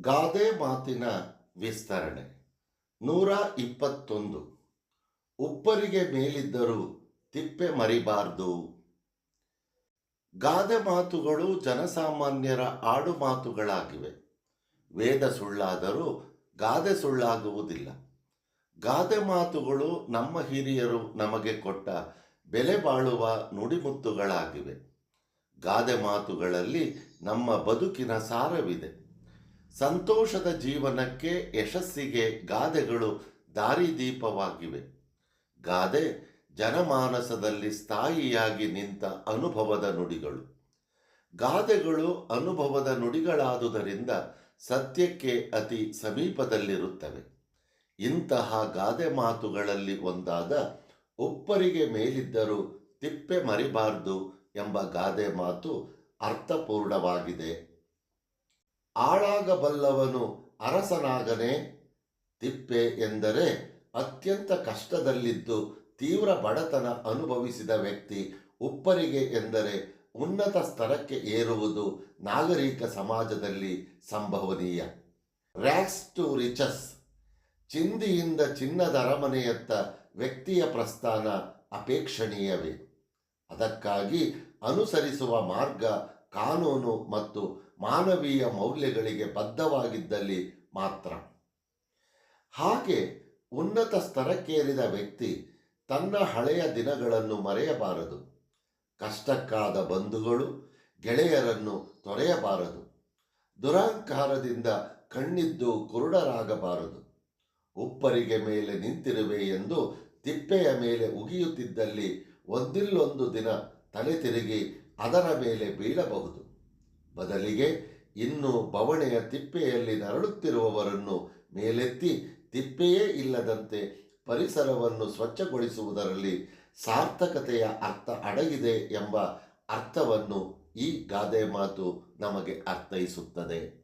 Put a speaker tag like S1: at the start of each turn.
S1: ಗಾದೆ ಮಾತಿನ ವಿಸ್ತರಣೆ. ನೂರ ಇಪ್ಪತ್ತೊಂದು. ಉಪ್ಪರಿಗೆ ಮೇಲಿದ್ದರೂ ತಿಪ್ಪೆ ಮರಿಬಾರ್ದು. ಗಾದೆ ಮಾತುಗಳು ಜನಸಾಮಾನ್ಯರ ಆಡು ಮಾತುಗಳಾಗಿವೆ. ವೇದ ಸುಳ್ಳಾದರೂ ಗಾದೆ ಸುಳ್ಳಾಗುವುದಿಲ್ಲ. ಗಾದೆ ಮಾತುಗಳು ನಮ್ಮ ಹಿರಿಯರು ನಮಗೆ ಕೊಟ್ಟ ಬೆಲೆ ಬಾಳುವ ನುಡಿಮುತ್ತುಗಳಾಗಿವೆ. ಗಾದೆ ಮಾತುಗಳಲ್ಲಿ ನಮ್ಮ ಬದುಕಿನ ಸಾರವಿದೆ. ಸಂತೋಷದ ಜೀವನಕ್ಕೆ ಯಶಸ್ಸಿಗೆ ಗಾದೆಗಳು ದಾರಿದೀಪವಾಗಿವೆ. ಗಾದೆ ಜನಮಾನಸದಲ್ಲಿ ಸ್ಥಾಯಿಯಾಗಿ ನಿಂತ ಅನುಭವದ ನುಡಿಗಳು. ಗಾದೆಗಳು ಅನುಭವದ ನುಡಿಗಳಾದುದರಿಂದ ಸತ್ಯಕ್ಕೆ ಅತಿ ಸಮೀಪದಲ್ಲಿರುತ್ತವೆ. ಇಂತಹ ಗಾದೆ ಮಾತುಗಳಲ್ಲಿ ಒಂದಾದ ಒಪ್ಪರಿಗೆ ಮೇಲಿದ್ದರೂ ತಿಪ್ಪೆ ಮರಿಬಾರ್ದು ಎಂಬ ಗಾದೆ ಮಾತು ಅರ್ಥಪೂರ್ಣವಾಗಿದೆ. ಆಳಾಗಬಲ್ಲವನು ಅರಸನಾಗನೆ ತಿಪ್ಪೆ ಎಂದರೆ ಅತ್ಯಂತ ಕಷ್ಟದಲ್ಲಿದ್ದು ತೀವ್ರ ಬಡತನ ಅನುಭವಿಸಿದ ವ್ಯಕ್ತಿ ಉಪ್ಪರಿಗೆ ಎಂದರೆ ಉನ್ನತ ಸ್ತರಕ್ಕೆ ಏರುವುದು ನಾಗರಿಕ ಸಮಾಜದಲ್ಲಿ ಸಂಭವನೀಯ. Racks to riches. ಚಿಂದಿಯಿಂದ ಚಿನ್ನದ ಅರಮನೆಯತ್ತ ವ್ಯಕ್ತಿಯ ಪ್ರಸ್ಥಾನ ಅಪೇಕ್ಷಣೀಯವೇ. ಅದಕ್ಕಾಗಿ ಅನುಸರಿಸುವ ಮಾರ್ಗ ಕಾನೂನು ಮತ್ತು ಮಾನವೀಯ ಮೌಲ್ಯಗಳಿಗೆ ಬದ್ಧವಾಗಿದ್ದಲ್ಲಿ ಮಾತ್ರ. ಹಾಗೆ ಉನ್ನತ ಸ್ತರಕ್ಕೇರಿದ ವ್ಯಕ್ತಿ ತನ್ನ ಹಳೆಯ ದಿನಗಳನ್ನು ಮರೆಯಬಾರದು. ಕಷ್ಟಕ್ಕಾದ ಬಂಧುಗಳು ಗೆಳೆಯರನ್ನು ತೊರೆಯಬಾರದು. ದುರಾಂಕಾರದಿಂದ ಕಣ್ಣಿದ್ದು ಕುರುಡರಾಗಬಾರದು. ಉಪ್ಪರಿಗೆ ಮೇಲೆ ನಿಂತಿರುವೆ ಎಂದು ತಿಪ್ಪೆಯ ಮೇಲೆ ಉಗಿಯುತ್ತಿದ್ದಲ್ಲಿ ಒಂದಿಲ್ಲೊಂದು ದಿನ ತಲೆ ತಿರುಗಿ ಅದರ ಮೇಲೆ ಬೀಳಬಹುದು. ಬದಲಿಗೆ ಇನ್ನು ಬವಣೆಯ ತಿಪ್ಪೆಯಲ್ಲಿ ನರಳುತ್ತಿರುವವರನ್ನು ಮೇಲೆತ್ತಿ ತಿಪ್ಪೆಯೇ ಇಲ್ಲದಂತೆ ಪರಿಸರವನ್ನು ಸ್ವಚ್ಛಗೊಳಿಸುವುದರಲ್ಲಿ ಸಾರ್ಥಕತೆಯ ಅರ್ಥ ಅಡಗಿದೆ ಎಂಬ ಅರ್ಥವನ್ನು ಈ ಗಾದೆ ಮಾತು ನಮಗೆ ಅರ್ಥೈಸುತ್ತದೆ.